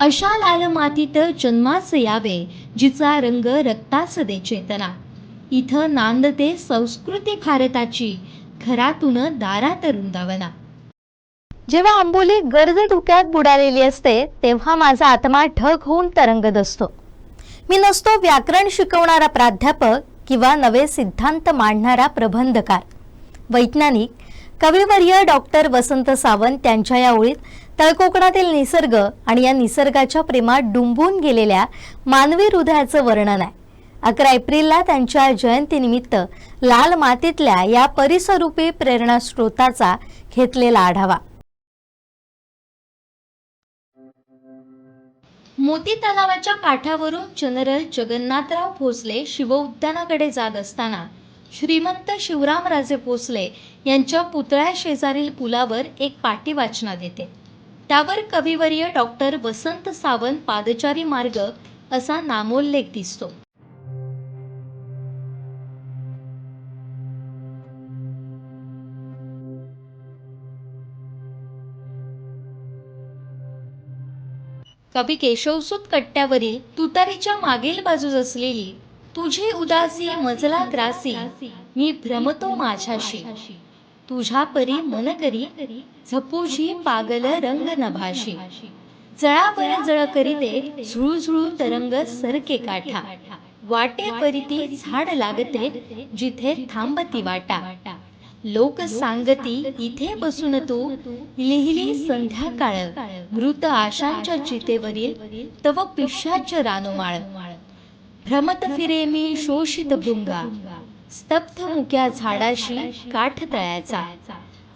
अशा लाल मातीत जन्मास यावे जिचा रंग रक्तास दे चेतना. इथं नांदते संस्कृती भारताची घरातून दारात रुंदावना. जेव्हा आंबोली गर्द धुक्यात बुडालेली असते तेव्हा माझा आत्मा ढग होऊन तरंगत असतो. मी नसतो व्याकरण शिकवणारा प्राध्यापक किंवा नवे सिद्धांत मांडणारा प्रबंधकार. वैज्ञानिक कविवर्य डॉक्टर वसंत सावंत यांच्या या ओळीत तळकोकणातील निसर्ग आणि या निसर्गाच्या प्रेमात डुंबून गेलेल्या मानवी हृदयाचं वर्णन आहे. अकरा एप्रिलला त्यांच्या जयंतीनिमित्त लाल मातीतल्या या परिसरूपी प्रेरणा स्रोताचा घेतलेला आढावा. मोती तलावाच्या काठावरून जनरल जगन्नाथराव भोसले शिवउद्यानाकडे जात असताना श्रीमंत शिवरामराजे भोसले यांच्या पुतळ्या शेजारील पुलावर एक पाटी वाचनात येते त्यावर कविवर्य डॉक्टर वसंत सावंत पादचारी मार्ग असा नामोल्लेख दिसतो. कवी केशवसूत कट्ट्यावरील तुतारीच्या मागील बाजूस असलेली तुझी उदासी मजला ग्रासी मी भ्रमतो माझ्याशी. तुझ्या परी मन करी झपूझी पागल रंग नभाशी. जळावर जळ करीते झुळझुळू तरंग सरके काठा. वाटे परिती झाड लागते जिथे थांबती वाटा. लोक सांगती इथे बसून तू लिहिली संध्याकाळ. मृत आशांच्या चितेवरील तव पिशाच रानोमाळ. भ्रमत फिरे मी शोषित भृंगा स्तब्ध मुक्या झाडाशी काठ तळ्याचा.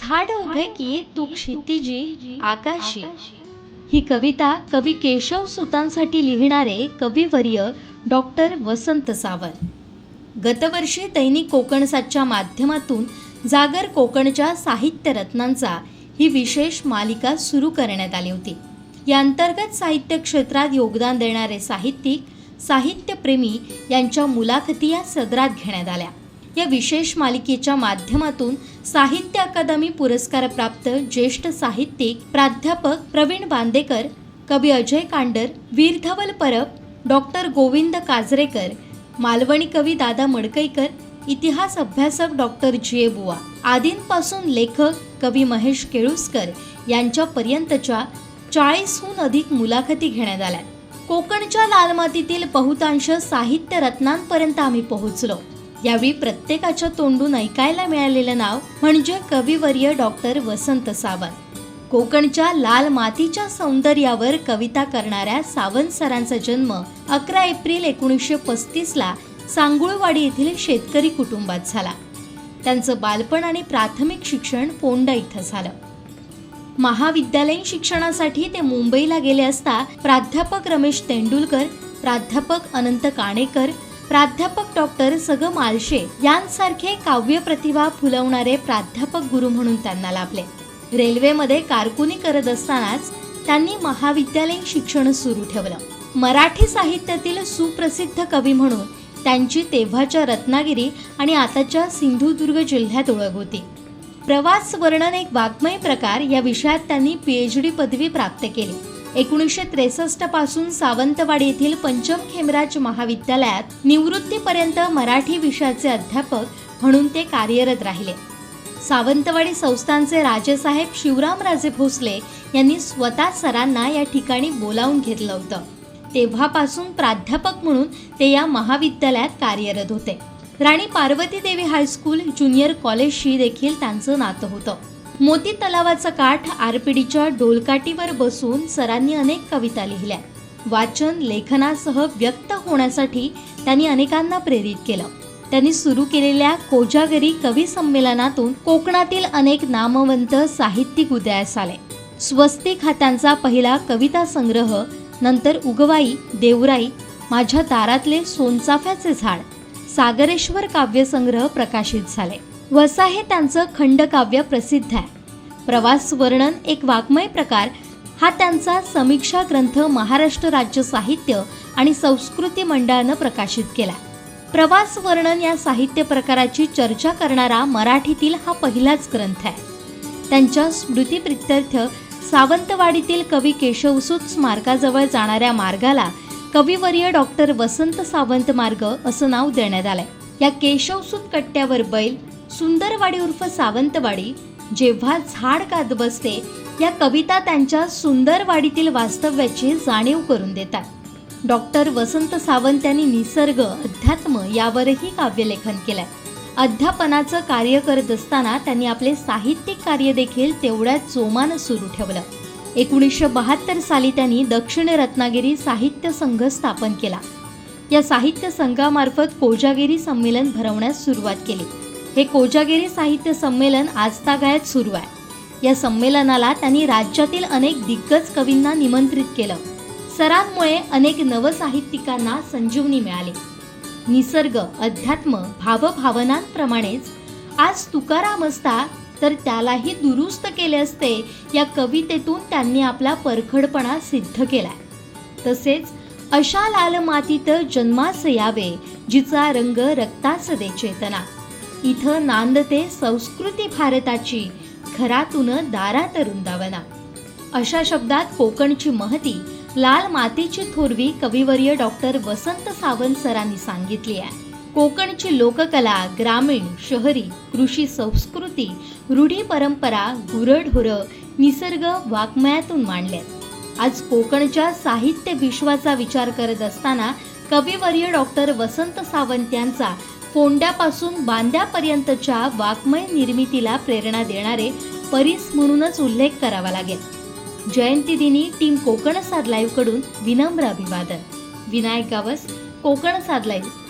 झाड उभे की तू क्षितिजी आकाशी. ही कविता कवी केशव सुतांसाठी लिहिणारे कविवर्य डॉक्टर वसंत सावंत. गतवर्षी दैनिक कोकणसाच्या माध्यमातून जागर कोकणच्या साहित्य रत्नांचा ही विशेष मालिका सुरू करण्यात आली होती. या अंतर्गत साहित्य क्षेत्रात योगदान देणारे साहित्यिक साहित्यप्रेमी यांच्या मुलाखती या सदरात घेण्यात आल्या. या विशेष मालिकेच्या माध्यमातून साहित्य अकादमी पुरस्कार प्राप्त ज्येष्ठ साहित्यिक प्राध्यापक प्रवीण बांदेकर कवी अजय कांडर वीरधवल परब डॉक्टर गोविंद काजरेकर मालवणी कवी दादा मडकईकर इतिहास अभ्यासक डॉक्टर जे. बुवा आदींपासून लेखक कवी महेश केळुसकर यांच्यापर्यंतच्या चाळीसहून अधिक मुलाखती घेण्यात आल्या. कोकणच्या लाल मातीतील बहुतांश साहित्य रत्नांपर्यंत आम्ही पोहोचलो. यावेळी प्रत्येकाच्या तोंडून ऐकायला मिळालेलं नाव म्हणजे कविवर्य डॉक्टर वसंत सावंत. कोकणच्या लाल मातीच्या सौंदर्यावर कविता करणाऱ्या सावंत सरांचा जन्म अकरा एप्रिल एकोणीसशे पस्तीसला सांगुळवाडी येथील शेतकरी कुटुंबात झाला. त्यांचं बालपण आणि प्राथमिक शिक्षण पोंडा इथं झालं. महाविद्यालयीन शिक्षणासाठी ते मुंबईला गेले असता प्राध्यापक रमेश तेंडुलकर प्राध्यापक अनंत काणेकर प्राध्यापक डॉक्टर सग मालशे यांसारखे काव्य प्रतिभा फुलवणारे प्राध्यापक गुरु म्हणून त्यांना लाभले. रेल्वेमध्ये कारकुनी करत असतानाच त्यांनी महाविद्यालयीन शिक्षण सुरू ठेवलं. मराठी साहित्यातील सुप्रसिद्ध कवी म्हणून त्यांची तेव्हाच्या रत्नागिरी आणि आताच्या सिंधुदुर्ग जिल्ह्यात ओळख होती. प्रवास वर्णन एक वाङ्मय प्रकार या विषयात त्यांनी पीएच डी पदवी प्राप्त केली. एकोणीसशे त्रेसष्टपासून सावंतवाडी येथील पंचम खेमराज महाविद्यालयात निवृत्तीपर्यंत मराठी विषयाचे अध्यापक म्हणून ते कार्यरत राहिले. सावंतवाडी संस्थानचे राजेसाहेब शिवरामराजे भोसले यांनी स्वतः सरांना या ठिकाणी बोलावून घेतलं होतं. तेव्हापासून प्राध्यापक म्हणून ते या महाविद्यालयात कार्यरत होते. राणी पार्वती देवी हायस्कूल ज्युनियर कॉलेजशी देखील त्यांचं नातं होतं. मोती तलावाचा काठ आरपीडीच्या डोलकाटीवर बसून सरांनी अनेक कविता लिहिल्या. वाचन लेखनासह व्यक्त होण्यासाठी त्यांनी अनेकांना प्रेरित केलं. त्यांनी सुरू केलेल्या कोजागरी कवी संमेलनातून कोकणातील अनेक नामवंत साहित्यिक उदयास आले. स्वस्तिक हा त्यांचा पहिला कविता संग्रह नंतर उगवाई देवराई माझ्या दारातले सोनचाफ्याचे झाड सागरेश्वर काव्यसंग्रह प्रकाशित झाले. वसा हे त्यांचं खंडकाव्य प्रसिद्ध आहे. प्रवास वर्णन एक वाङ्मय प्रकार. हा त्यांचा समीक्षा ग्रंथ महाराष्ट्र राज्य साहित्य आणि संस्कृती मंडळानं प्रकाशित केला. प्रवास वर्णन या साहित्य प्रकाराची चर्चा करणारा मराठीतील हा पहिलाच ग्रंथ आहे. त्यांच्या स्मृतीप्रित्यर्थ सावंतवाडीतील कवी केशवसूत स्मारकाजवळ जाणाऱ्या मार्गाला कविवर्य डॉक्टर वसंत सावंत मार्ग असं नाव देण्यात आलंय. या केशवसूत कट्ट्यावर बैल सुंदरवाडी उर्फ सावंतवाडी जेव्हा झाड कात बसते या कविता त्यांच्या सुंदरवाडीतील वास्तव्याची जाणीव करून देतात. डॉक्टर वसंत सावंत यांनी निसर्ग अध्यात्म यावरही काव्यलेखन केलंय. अध्यापनाचं कार्य करत असताना त्यांनी आपले साहित्यिक कार्य देखील तेवढ्याच जोमानं सुरू ठेवलं. एकोणीसशे बहात्तर साली त्यांनी दक्षिण रत्नागिरी साहित्य संघ स्थापन केला. या साहित्य संघामार्फत कोजागिरी संमेलन भरवण्यास सुरुवात केली. हे कोजागिरी साहित्य संमेलन आजतागायत सुरू आहे. या संमेलनाला त्यांनी राज्यातील अनेक दिग्गज कवींना निमंत्रित केलं. सरांमुळे अनेक नवसाहित्यिकांना संजीवनी मिळाली. निसर्ग अध्यात्म भावभावनांप्रमाणेच आज तुकाराम असता तर त्यालाही दुरुस्त केले असते. या कवितेतून त्यांनी आपला परखडपणा सिद्ध केलाय. तसेच अशा लाल मातीत जन्मास यावे जिचा रंग रक्तास दे चेतना. इथं नांदते संस्कृती भारताची घरातून दारात रुंदावना. अशा शब्दात कोकणची महती लाल मातीची थोरवी कविवर्य डॉक्टर वसंत सावंत सरांनी सांगितली आहे. कोकणची लोककला ग्रामीण शहरी कृषी संस्कृती रूढी परंपरा गुरढोर निसर्ग वाङ्मयातून मांडल्यात आज कोकणच्या साहित्य विश्वाचा विचार करत असताना कविवर्य डॉक्टर वसंत सावंत यांचा फोंड्यापासून बांद्यापर्यंतच्या वाङ्मय निर्मितीला प्रेरणा देणारे परीस म्हणूनच उल्लेख करावा लागेल. जयंती दिनी टीम कोकण साद लाईव्हकडून विनम्र अभिवादन. विनायक गावस कोकण साद लाईव्ह.